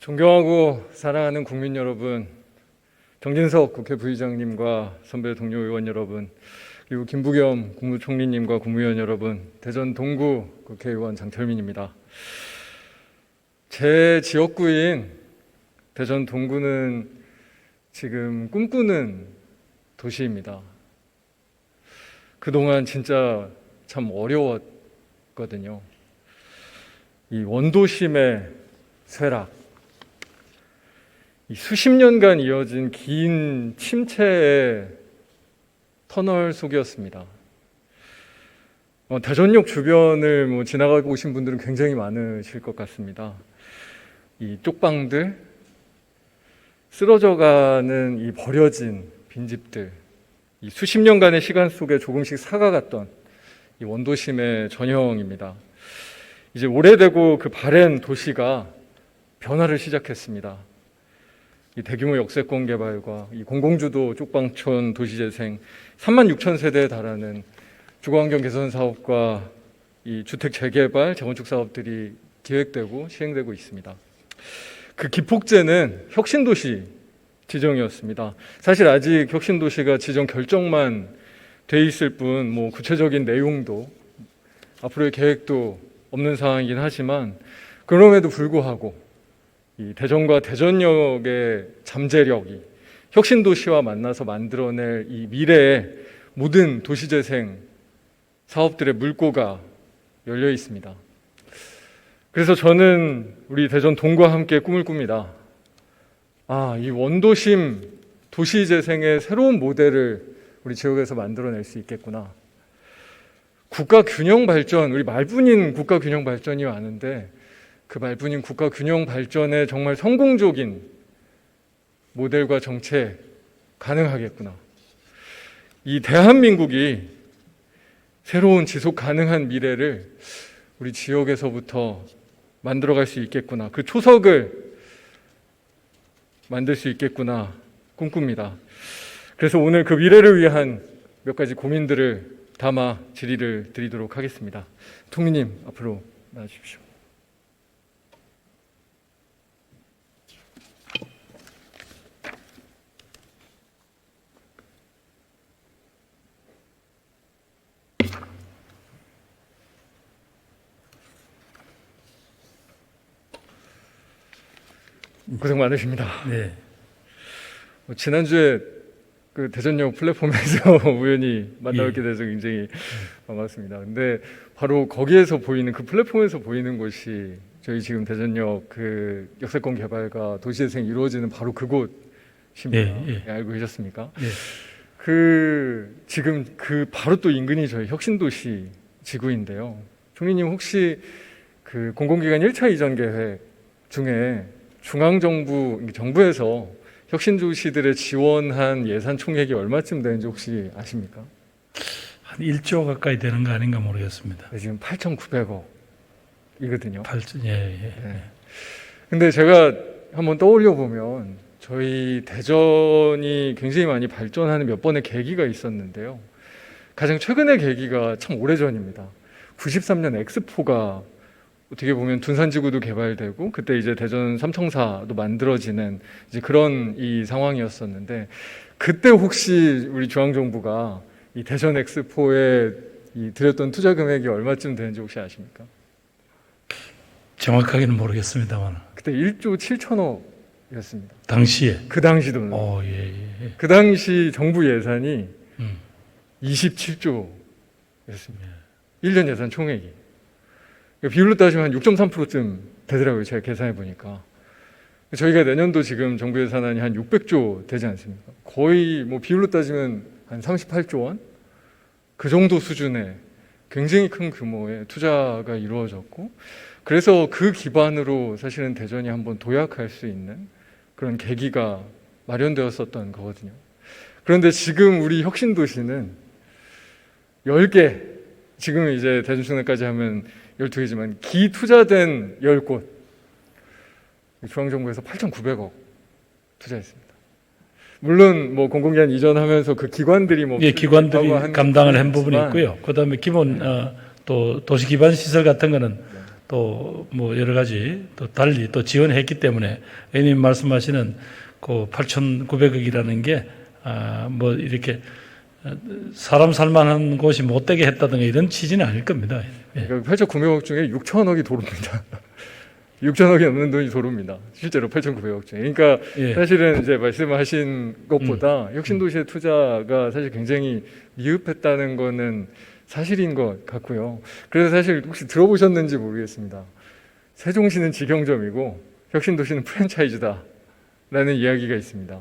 존경하고 사랑하는 국민 여러분, 정진석 국회 부의장님과 선배 동료 의원 여러분, 그리고 김부겸 국무총리님과 국무위원 여러분, 대전 동구 국회의원 장철민입니다. 제 지역구인 대전 동구는 지금 꿈꾸는 도시입니다. 그동안 진짜 참 어려웠거든요. 이 원도심의 쇠락, 이 수십 년간 이어진 긴 침체의 터널 속이었습니다. 어, 대전역 주변을 뭐 지나가고 오신 분들은 굉장히 많으실 것 같습니다. 이 쪽방들, 쓰러져가는 이 버려진 빈집들, 이 수십 년간의 시간 속에 조금씩 사가갔던 이 원도심의 전형입니다. 이제 오래되고 그 바랜 도시가 변화를 시작했습니다. 이 대규모 역세권 개발과 이 공공주도 쪽방촌 도시재생 3만 6천 세대에 달하는 주거환경 개선 사업과 이 주택 재개발 재건축 사업들이 계획되고 시행되고 있습니다. 그 기폭제는 혁신도시 지정이었습니다. 사실 아직 혁신도시가 지정 결정만 돼 있을 뿐 뭐 구체적인 내용도 앞으로의 계획도 없는 상황이긴 하지만 그럼에도 불구하고 이 대전과 대전역의 잠재력이 혁신도시와 만나서 만들어낼 이 미래의 모든 도시재생 사업들의 물꼬가 열려 있습니다. 그래서 저는 우리 대전 동과 함께 꿈을 꿉니다. 아, 이 원도심 도시재생의 새로운 모델을 우리 지역에서 만들어낼 수 있겠구나. 국가 균형 발전, 우리 말뿐인 국가 균형 발전이 많은데 그 말뿐인 국가 균형 발전에 정말 성공적인 모델과 정책 가능하겠구나. 이 대한민국이 새로운 지속 가능한 미래를 우리 지역에서부터 만들어갈 수 있겠구나. 그 초석을 만들 수 있겠구나 꿈꿉니다. 그래서 오늘 그 미래를 위한 몇 가지 고민들을 담아 질의를 드리도록 하겠습니다. 통일님 앞으로 나와주십시오. 고생 많으십니다. 네. 뭐 지난주에 그 대전역 플랫폼에서 우연히 만나뵙게 돼서 굉장히 반갑습니다. 근데 바로 거기에서 보이는 그 플랫폼에서 보이는 곳이 저희 지금 대전역 그 역세권 개발과 도시재생 이루어지는 바로 그곳입니다. 예, 예. 예, 알고 계셨습니까? 예. 그 지금 그 바로 또 인근이 저희 혁신도시 지구인데요. 총리님 혹시 그 공공기관 1차 이전 계획 중에 중앙정부 정부에서 혁신도시들에 지원한 예산 총액이 얼마쯤 되는지 혹시 아십니까? 한 1조 가까이 되는 거 아닌가 모르겠습니다. 네, 지금 8,900억이거든요. 8조, 예, 예. 네. 근데 제가 한번 떠올려 보면 저희 대전이 굉장히 많이 발전하는 몇 번의 계기가 있었는데요. 가장 최근의 계기가 참 오래전입니다. 93년 엑스포가 어떻게 보면 둔산지구도 개발되고 그때 이제 대전 삼청사도 만들어지는 이제 그런 이 상황이었었는데 그때 혹시 우리 중앙 정부가 이 대전 엑스포에 이 들였던 투자 금액이 얼마쯤 되는지 혹시 아십니까? 정확하게는 모르겠습니다.만 그때 1조 7천억이었습니다. 당시에 그 당시 돈. 어, 예, 예. 예. 그 당시 정부 예산이 음. 27조였습니다. 1년 예산 총액이. 그러니까 비율로 따지면 한 6.3%쯤 되더라고요. 제가 계산해 보니까. 저희가 내년도 지금 정부 예산안이 한 600조 되지 않습니까? 거의 뭐 비율로 따지면 한 38조 원? 그 정도 수준의 굉장히 큰 규모의 투자가 이루어졌고 그래서 그 기반으로 사실은 대전이 한번 도약할 수 있는 그런 계기가 마련되었었던 거거든요. 그런데 지금 우리 혁신도시는 10개, 지금 이제 대전중앙까지 하면 12개지만 기 투자된 10곳, 중앙정부에서 8,900억 투자했습니다. 물론 뭐 공공기관 이전하면서 그 기관들이 뭐 예, 기관들이 감당을 한 부분이 있고요. 그다음에 기본 어, 또 도시 기반 시설 같은 거는 또뭐 여러 가지 또 달리 또 지원했기 때문에 의원님 말씀하시는 그 8,900억이라는 게 아, 뭐 이렇게 어, 사람 살만한 곳이 못 되게 했다든가 이런 취지는 아닐 겁니다. 예. 그러니까 8,900억 중에 6천억이 도로입니다. 6천억이 넘는 돈이 도로입니다. 실제로 8,900억 중에. 그러니까 예. 사실은 이제 말씀하신 것보다 혁신도시의 투자가 사실 굉장히 미흡했다는 거는 사실인 것 같고요. 그래서 사실 혹시 들어보셨는지 모르겠습니다. 세종시는 직영점이고 혁신도시는 프랜차이즈다라는 이야기가 있습니다.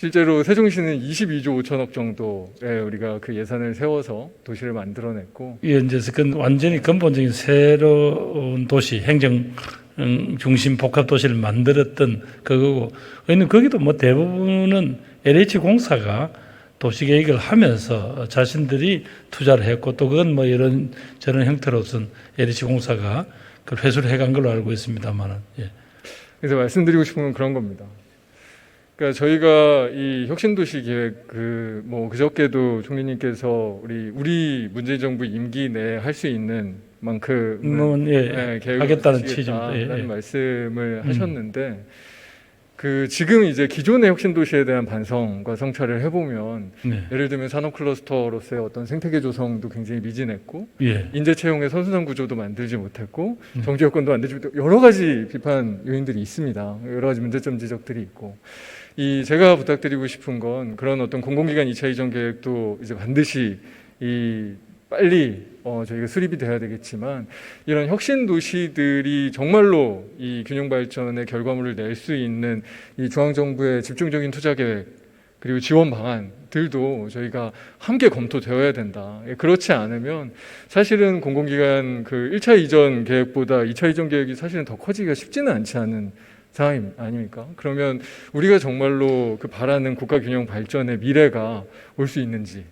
실제로 세종시는 22조 5천억 정도의 우리가 그 예산을 세워서 도시를 만들어냈고 예, 이제 그 완전히 근본적인 새로운 도시 행정 음, 중심 복합 도시를 만들었던 그거고 의원님 거기도 뭐 대부분은 LH 공사가 도시 계획을 하면서 자신들이 투자를 했고 또 그건 뭐 이런 저런 형태로선 LH 공사가 그 회수를 해간 걸로 알고 있습니다만은 예. 그래서 말씀드리고 싶은 건 그런 겁니다. 그러니까 저희가 이 혁신도시 계획 그 뭐 그저께도 총리님께서 우리 우리 문재인 정부 임기 내에 할 수 있는 만큼 뭐, 예, 네, 계획을 하겠다는 하시겠다라는 취지입니다. 예, 예. 말씀을 음. 하셨는데 그 지금 이제 기존의 혁신도시에 대한 반성과 성찰을 해보면 네. 예를 들면 산업 클러스터로서의 어떤 생태계 조성도 굉장히 미진했고 예. 인재 채용의 선순환 구조도 만들지 못했고 음. 정치 여건도 만들지 못했고 여러 가지 비판 요인들이 있습니다. 여러 가지 문제점 지적들이 있고 이 제가 부탁드리고 싶은 건 그런 어떤 공공기관 2차 이전 계획도 이제 반드시 이 빨리 어 저희가 수립이 돼야 되겠지만 이런 혁신 도시들이 정말로 이 균형 발전의 결과물을 낼 수 있는 이 중앙 정부의 집중적인 투자 계획 그리고 지원 방안들도 저희가 함께 검토되어야 된다. 예, 그렇지 않으면 사실은 공공기관 그 1차 이전 계획보다 2차 이전 계획이 사실은 더 커지기가 쉽지는 않지 않은 상황 아닙니까? 그러면 우리가 정말로 그 바라는 국가 균형 발전의 미래가 올 수 있는지에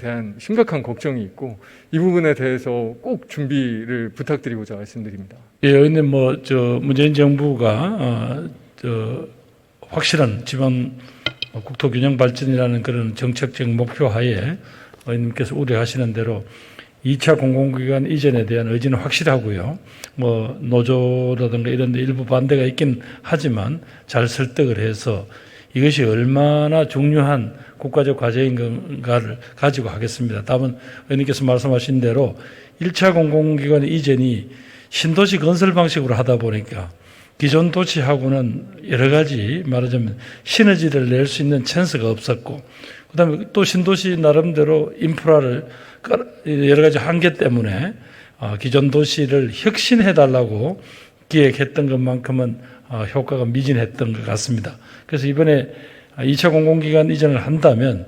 대한 심각한 걱정이 있고 이 부분에 대해서 꼭 준비를 부탁드리고자 말씀드립니다. 예, 의원님 뭐저 문재인 정부가 어, 저 확실한 지방 국토 균형 발전이라는 그런 정책적 목표 하에 의원님께서 우려하시는 대로 2차 공공기관 이전에 대한 의지는 확실하고요. 뭐 노조라든가 이런 데 일부 반대가 있긴 하지만 잘 설득을 해서 이것이 얼마나 중요한 국가적 과제인 건가를 가지고 하겠습니다. 다만 의원님께서 말씀하신 대로 1차 공공기관 이전이 신도시 건설 방식으로 하다 보니까 기존 도시하고는 여러 가지 말하자면 시너지를 낼 수 있는 찬스가 없었고 그다음에 또 신도시 나름대로 인프라를 깔- 여러 가지 한계 때문에 어, 기존 도시를 혁신해 달라고 기획했던 것만큼은 어, 효과가 미진했던 것 같습니다. 그래서 이번에 2차 공공기관 이전을 한다면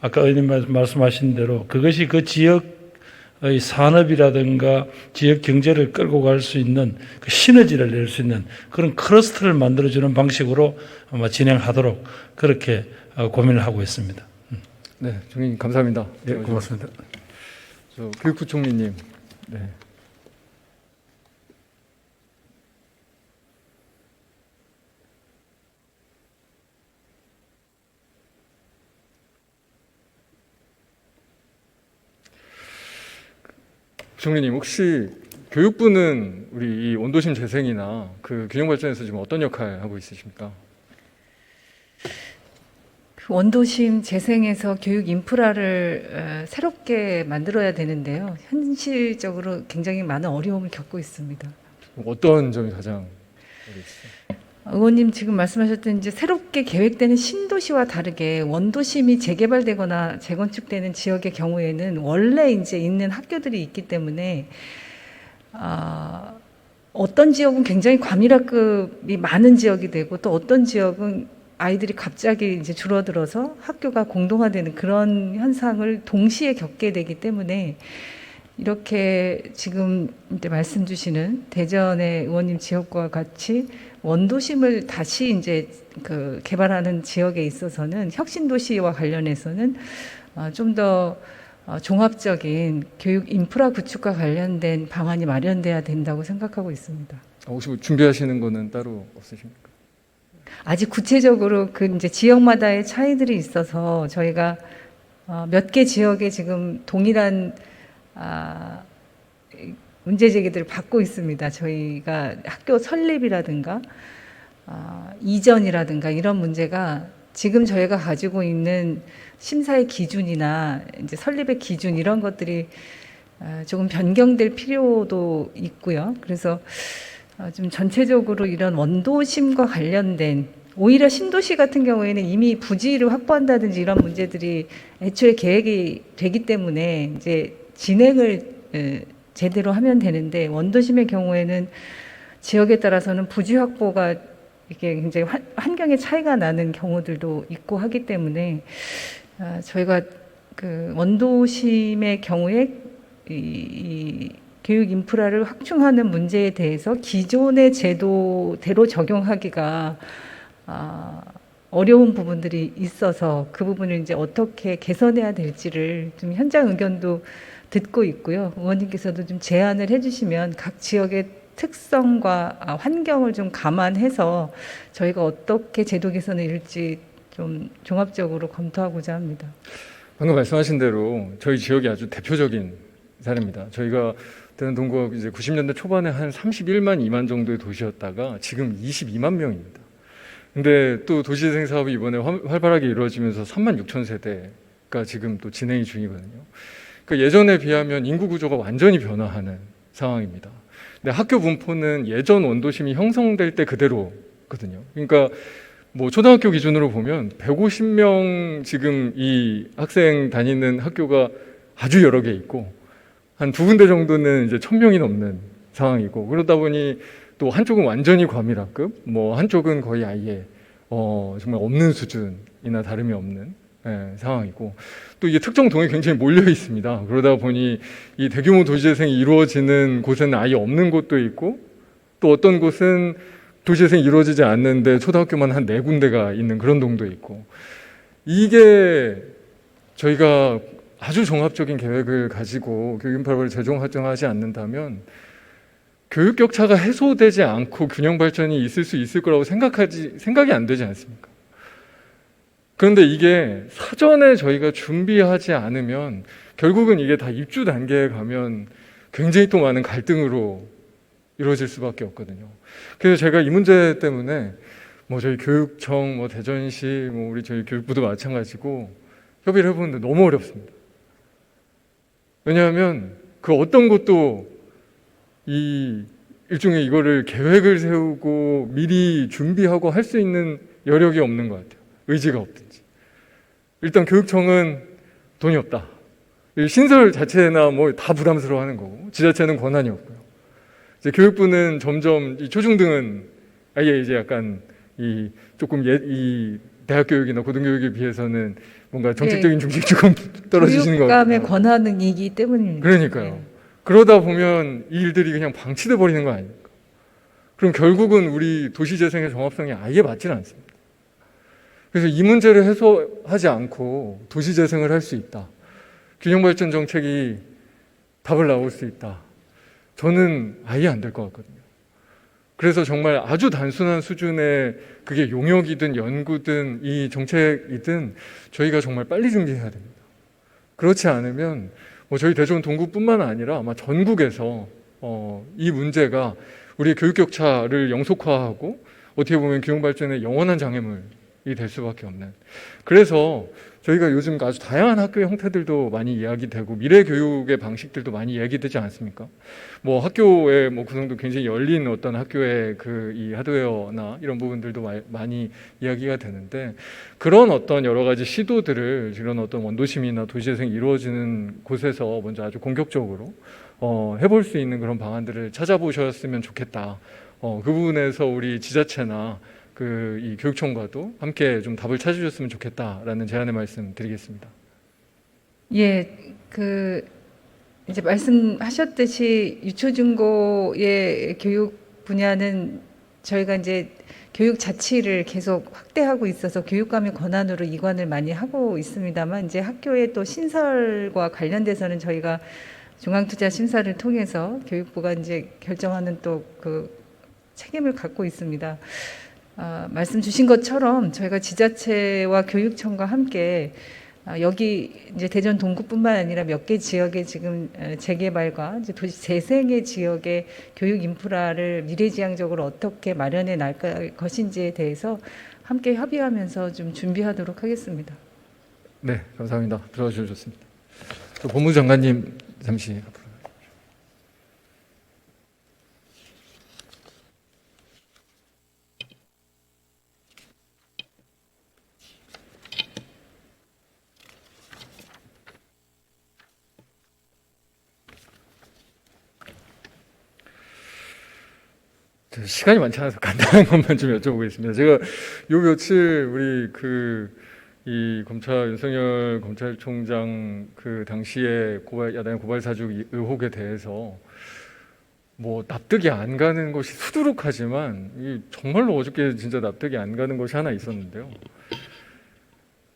아까 의원님 말- 말씀하신 대로 그것이 그 지역의 산업이라든가 지역 경제를 끌고 갈 수 있는 그 시너지를 낼 수 있는 그런 클러스터를 만들어주는 방식으로 아마 진행하도록 그렇게 어, 고민을 하고 있습니다. 네, 총리님 감사합니다. 네, 고맙습니다. 저 교육부총리님. 네. 총리님 혹시 교육부는 우리 이 온도심 재생이나 그 균형 발전에서 지금 어떤 역할 하고 있으십니까? 그 원도심 재생에서 교육 인프라를 어, 새롭게 만들어야 되는데요. 현실적으로 굉장히 많은 어려움을 겪고 있습니다. 어떤 점이 가장 어려우시죠? 의원님 지금 말씀하셨던 이제 새롭게 계획되는 신도시와 다르게 원도심이 재개발되거나 재건축되는 지역의 경우에는 원래 이제 있는 학교들이 있기 때문에 아, 어떤 지역은 굉장히 과밀학급이 많은 지역이 되고 또 어떤 지역은 아이들이 갑자기 이제 줄어들어서 학교가 공동화되는 그런 현상을 동시에 겪게 되기 때문에 이렇게 지금 이제 말씀 주시는 대전의 의원님 지역과 같이 원도심을 다시 이제 그 개발하는 지역에 있어서는 혁신 도시와 관련해서는 어, 좀더 어, 종합적인 교육 인프라 구축과 관련된 방안이 마련돼야 된다고 생각하고 있습니다. 아, 혹시 뭐 준비하시는 거는 따로 없으십니까? 아직 구체적으로 그 이제 지역마다의 차이들이 있어서 저희가 어, 몇개 지역에 지금 동일한 아, 문제 제기들을 받고 있습니다. 저희가 학교 설립이라든가 아, 이전이라든가 이런 문제가 지금 저희가 가지고 있는 심사의 기준이나 이제 설립의 기준 이런 것들이 아, 조금 변경될 필요도 있고요. 그래서 어, 좀 전체적으로 이런 원도심과 관련된 오히려 신도시 같은 경우에는 이미 부지를 확보한다든지 이런 문제들이 애초에 계획이 되기 때문에 이제 진행을 에, 제대로 하면 되는데 원도심의 경우에는 지역에 따라서는 부지 확보가 이게 굉장히 환, 환경의 차이가 나는 경우들도 있고 하기 때문에 아, 저희가 그 원도심의 경우에 이, 이 교육 인프라를 확충하는 문제에 대해서 기존의 제도대로 적용하기가 아, 어려운 부분들이 있어서 그 부분을 이제 어떻게 개선해야 될지를 좀 현장 의견도 듣고 있고요. 의원님께서도 좀 제안을 해주시면 각 지역의 특성과 아, 환경을 좀 감안해서 저희가 어떻게 제도 개선을 이룰지 좀 종합적으로 검토하고자 합니다. 방금 말씀하신 대로 저희 지역이 아주 대표적인 사례입니다. 저희가 대전 동구가 이제 90년대 초반에 한 31만 2만 정도의 도시였다가 지금 22만 명입니다. 근데 또 도시재생 사업이 이번에 활- 활발하게 이루어지면서 3만 6천 세대가 지금 또 진행이 중이거든요. 그러니까 예전에 비하면 인구 구조가 완전히 변화하는 상황입니다. 근데 학교 분포는 예전 원도심이 형성될 때 그대로거든요. 그러니까 뭐 초등학교 기준으로 보면 150명 지금 이 학생 다니는 학교가 아주 여러 개 있고 한 두 군데 정도는 이제 1000명이 넘는 상황이고 그러다 보니 또 한쪽은 완전히 과밀학급, 뭐 한쪽은 거의 아예 어 정말 없는 수준이나 다름이 없는 예, 상황이고 또 이게 특정 동에 굉장히 몰려 있습니다. 그러다 보니 이 대규모 도시재생이 이루어지는 곳에는 아예 없는 곳도 있고 또 어떤 곳은 도시재생이 이루어지지 않는데 초등학교만 한 네 군데가 있는 그런 동도 있고 이게 저희가 아주 종합적인 계획을 가지고 교육인프라를 재정 확정하지 않는다면 교육 격차가 해소되지 않고 균형 발전이 있을 수 있을 거라고 생각하지 생각이 안 되지 않습니까? 그런데 이게 사전에 저희가 준비하지 않으면 결국은 이게 다 입주 단계에 가면 굉장히 또 많은 갈등으로 이루어질 수밖에 없거든요. 그래서 제가 이 문제 때문에 뭐 저희 교육청, 뭐 대전시, 뭐 우리 저희 교육부도 마찬가지고 협의를 해보는데 너무 어렵습니다. 왜냐하면 그 어떤 것도 이 일종의 이거를 계획을 세우고 미리 준비하고 할 수 있는 여력이 없는 것 같아요. 의지가 없든지. 일단 교육청은 돈이 없다. 이 신설 자체나 뭐 다 부담스러워하는 거고 지자체는 권한이 없고요. 이제 교육부는 점점 이 초중등은 아예 이제 약간 이 조금 예, 이 대학 교육이나 고등교육에 비해서는 뭔가 정책적인 중심이 조금 떨어지시는 것 같아요. 교육감의 권한이기 때문입니다. 그러니까요. 네. 그러다 보면 이 일들이 그냥 방치돼 버리는 거 아닙니까? 그럼 결국은 우리 도시 재생의 정합성이 아예 맞지는 않습니다. 그래서 이 문제를 해소하지 않고 도시 재생을 할 수 있다. 균형 발전 정책이 답을 나올 수 있다. 저는 아예 안 될 것 같거든요. 그래서 정말 아주 단순한 수준의 그게 용역이든 연구든 이 정책이든 저희가 정말 빨리 준비해야 됩니다. 그렇지 않으면 뭐 저희 대전 동구뿐만 아니라 아마 전국에서 어, 이 문제가 우리의 교육 격차를 영속화하고 어떻게 보면 교육 발전의 영원한 장애물이 될 수밖에 없는. 그래서 저희가 요즘 아주 다양한 학교의 형태들도 많이 이야기되고 미래 교육의 방식들도 많이 이야기되지 않습니까? 뭐 학교에 뭐 구성도 굉장히 열린 어떤 학교의 그 이 하드웨어나 이런 부분들도 마- 많이 이야기가 되는데 그런 어떤 여러 가지 시도들을 이런 어떤 원도심이나 도시재생이 이루어지는 곳에서 먼저 아주 공격적으로 어, 해볼 수 있는 그런 방안들을 찾아보셨으면 좋겠다. 어, 그 부분에서 우리 지자체나 그 이 교육청과도 함께 좀 답을 찾으셨으면 좋겠다라는 제안의 말씀 드리겠습니다. 예, 그 이제 말씀하셨듯이 유초중고의 교육 분야는 저희가 이제 교육 자치를 계속 확대하고 있어서 교육감의 권한으로 이관을 많이 하고 있습니다만 이제 학교의 또 신설과 관련돼서는 저희가 중앙투자 심사를 통해서 교육부가 이제 결정하는 또 그 책임을 갖고 있습니다. 아, 말씀 주신 것처럼 저희가 지자체와 교육청과 함께 아, 여기 이제 대전 동구뿐만 아니라 몇 개 지역의 지금 에, 재개발과 도시 재생의 지역의 교육 인프라를 미래지향적으로 어떻게 마련해 날 것인지에 대해서 함께 협의하면서 좀 준비하도록 하겠습니다. 네, 감사합니다. 들어가 주셔서 좋습니다. 또 법무부 장관님 잠시 앞으로. 저 시간이 많지 않아서 간단한 것만 좀 여쭤보겠습니다. 제가 요 며칠 우리 그 이 검찰 윤석열 검찰총장 그 당시에 고발 야당 고발 사주 이 의혹에 대해서 뭐 납득이 안 가는 것이 수두룩하지만 이 정말로 어저께 진짜 납득이 안 가는 것이 하나 있었는데요.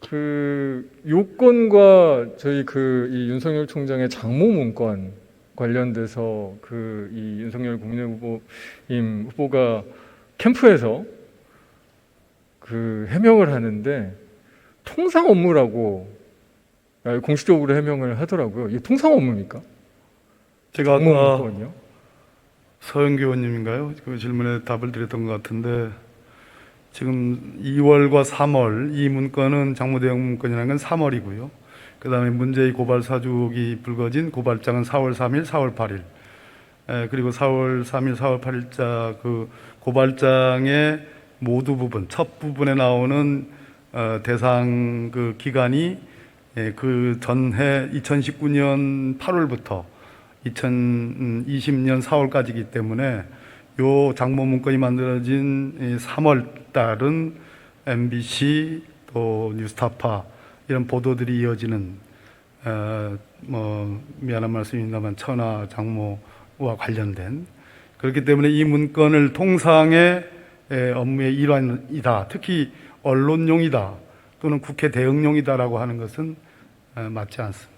그 요건과 저희 그 이 윤석열 총장의 장모 문건 관련돼서 그 이 윤석열 국민의 후보임 후보가 캠프에서 그 해명을 하는데 통상 업무라고 아, 공식적으로 해명을 하더라고요. 이게 통상 업무입니까? 제가 아까? 서영교 의원님인가요? 그 질문에 답을 드렸던 것 같은데 지금 2월과 3월 이 문건은 장모대응 문건이라는 건 3월이고요. 그 다음에 문제의 고발 사주기 불거진 고발장은 4월 3일, 4월 8일. 에, 그리고 4월 3일, 4월 8일자 그 고발장의 모두 부분, 첫 부분에 나오는 어, 대상 그 기간이 예, 그 전해 2019년 8월부터 2020년 4월까지이기 때문에 요 장모 문건이 만들어진 3월 달은 MBC 또 뉴스타파 이런 보도들이 이어지는 어, 뭐 미안한 말씀입니다만 천하 장모와 관련된 그렇기 때문에 이 문건을 통상의 에, 업무의 일환이다. 특히 언론용이다 또는 국회 대응용이다라고 하는 것은 어, 맞지 않습니다.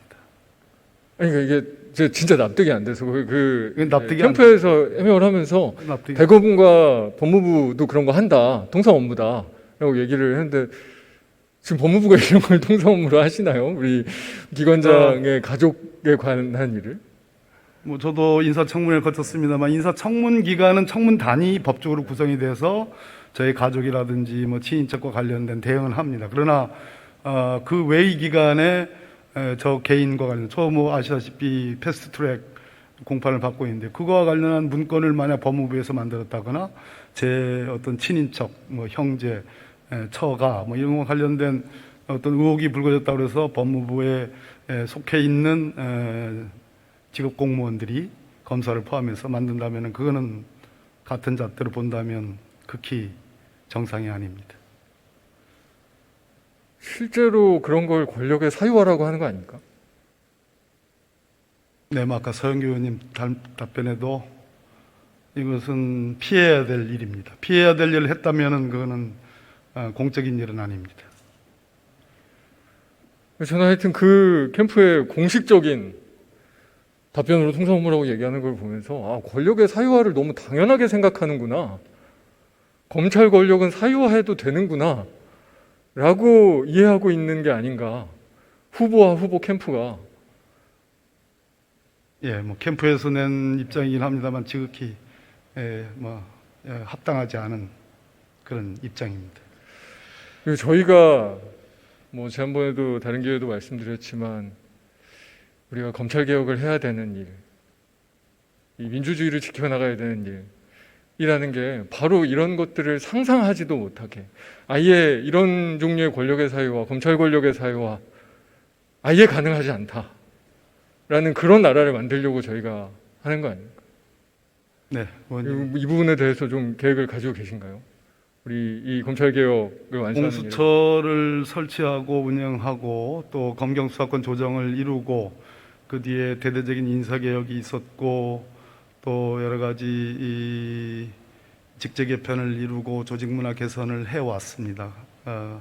아니 그러니까 이게 저 진짜 납득이 안 돼서 그, 그 납득이 안 캠프에서 해명을 하면서 납득이 대법원과 법무부도 그런 거 한다. 통상 업무다 라고 얘기를 했는데 지금 법무부가 이런 걸 통상 업무로 하시나요? 우리 기관장의 가족에 관한 일을? 뭐 저도 인사청문회를 거쳤습니다만 인사청문 기관은 청문 단위 법적으로 구성이 돼서 저희 가족이라든지 뭐 친인척과 관련된 대응을 합니다. 그러나 어, 그 외의 기간에 에, 저 개인과 관련 저뭐 아시다시피 패스트트랙 공판을 받고 있는데 그거와 관련한 문건을 만약 법무부에서 만들었다거나 제 어떤 친인척 뭐 형제 에, 처가 뭐 이런 거 관련된 어떤 의혹이 불거졌다 그래서 법무부에 에, 속해 있는 에, 직업 공무원들이 검사를 포함해서 만든다면 그거는 같은 잣대로 본다면 극히 정상이 아닙니다. 실제로 그런 걸 권력의 사유화라고 하는 거 아닙니까? 네, 뭐 아까 서영교 의원님 답- 답변에도 이것은 피해야 될 일입니다. 피해야 될 일을 했다면은 그거는 어, 공적인 일은 아닙니다. 저는 하여튼 그 캠프의 공식적인 답변으로 통상 업무라고 얘기하는 걸 보면서 아, 권력의 사유화를 너무 당연하게 생각하는구나. 검찰 권력은 사유화해도 되는구나. 라고 이해하고 있는 게 아닌가. 후보와 후보 캠프가. 예, 뭐 캠프에서 낸 입장이긴 합니다만 지극히 예, 뭐 예, 합당하지 않은 그런 입장입니다. 그리고 저희가 뭐 지난번에도 다른 기회도 말씀드렸지만 우리가 검찰 개혁을 해야 되는 일, 이 민주주의를 지켜나가야 되는 일 이라는 게 바로 이런 것들을 상상하지도 못하게 아예 이런 종류의 권력의 사유와 검찰 권력의 사유와 아예 가능하지 않다라는 그런 나라를 만들려고 저희가 하는 거 아닙니까? 네, 의원님. 이, 이 부분에 대해서 좀 계획을 가지고 계신가요? 우리 이 검찰 개혁을 완수하는 일. 공수처를 설치하고 운영하고 또 검경 수사권 조정을 이루고 그 뒤에 대대적인 인사 개혁이 있었고 또 여러 가지 이 직제 개편을 이루고 조직 문화 개선을 해 왔습니다. 어,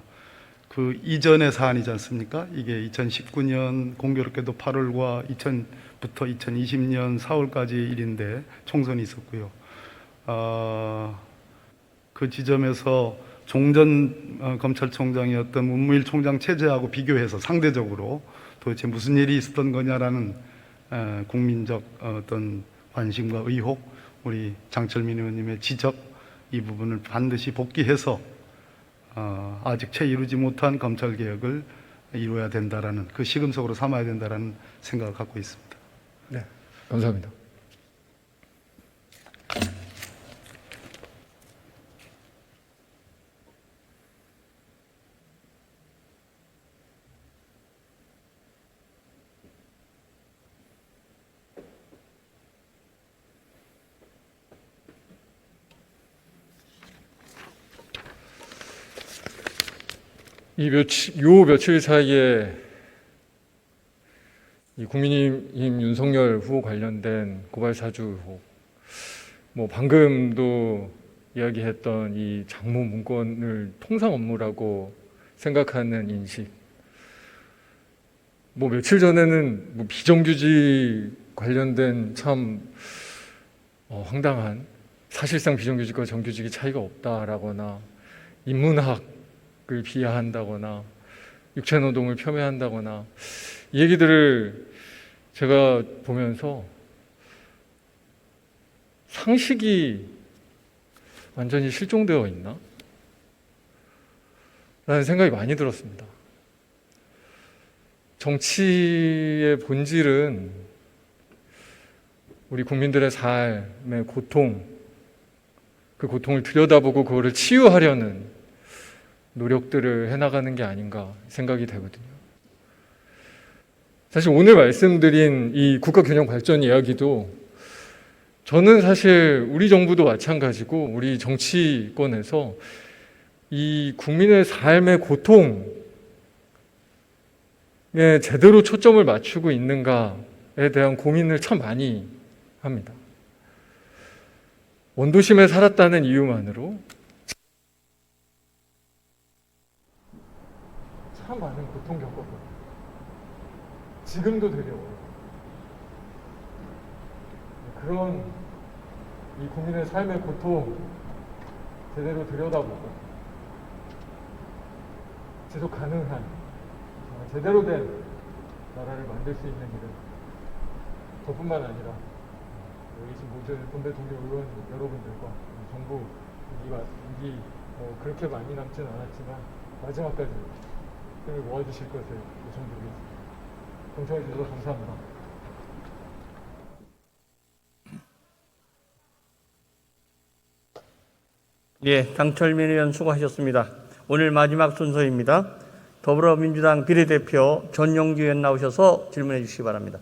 그 이전의 사안이지 않습니까? 이게 2019년 공교롭게도 8월과 2000부터 2020년 4월까지 일인데 총선이 있었고요. 어, 그 지점에서 종전 어, 검찰총장이었던 문무일 총장 체제하고 비교해서 상대적으로 도대체 무슨 일이 있었던 거냐라는 어, 국민적 어떤 관심과 의혹, 우리 장철민 의원님의 지적 이 부분을 반드시 복귀해서 어, 아직 채 이루지 못한 검찰 개혁을 이루어야 된다라는 그 시금석으로 삼아야 된다라는 생각을 갖고 있습니다. 네, 감사합니다. 이 며칠, 요 며칠 사이에 이 국민의힘 윤석열 후보 관련된 고발 사주 의혹, 뭐 방금도 이야기했던 이 장모 문건을 통상 업무라고 생각하는 인식, 뭐 며칠 전에는 뭐 비정규직 관련된 참 어, 황당한 사실상 비정규직과 정규직이 차이가 없다라거나 인문학 을 비하한다거나 육체 노동을 폄훼한다거나 이 얘기들을 제가 보면서 상식이 완전히 실종되어 있나? 라는 생각이 많이 들었습니다. 정치의 본질은 우리 국민들의 삶의 고통, 그 고통을 들여다보고 그거를 치유하려는 노력들을 해나가는 게 아닌가 생각이 되거든요. 사실 오늘 말씀드린 이 국가균형 발전 이야기도 저는 사실 우리 정부도 마찬가지고 우리 정치권에서 이 국민의 삶의 고통에 제대로 초점을 맞추고 있는가에 대한 고민을 참 많이 합니다. 원도심에 살았다는 이유만으로 참 많은 고통 겪었거든요. 지금도 되게 어려워요. 그런 이 국민의 삶의 고통 제대로 들여다보고 지속 가능한 제대로 된 나라를 만들 수 있는 일은 저뿐만 아니라 여기 지금 모든 본배 동료 의원 여러분들과 정부 임기가 임기 뭐 그렇게 많이 남진 않았지만 마지막까지 힘을 모아주실 것을 요청드리겠습니다. 경청해 주셔서 감사합니다. 예, 장철민 의원 수고하셨습니다. 오늘 마지막 순서입니다. 더불어민주당 비례대표 전용기 의원 나오셔서 질문해 주시기 바랍니다.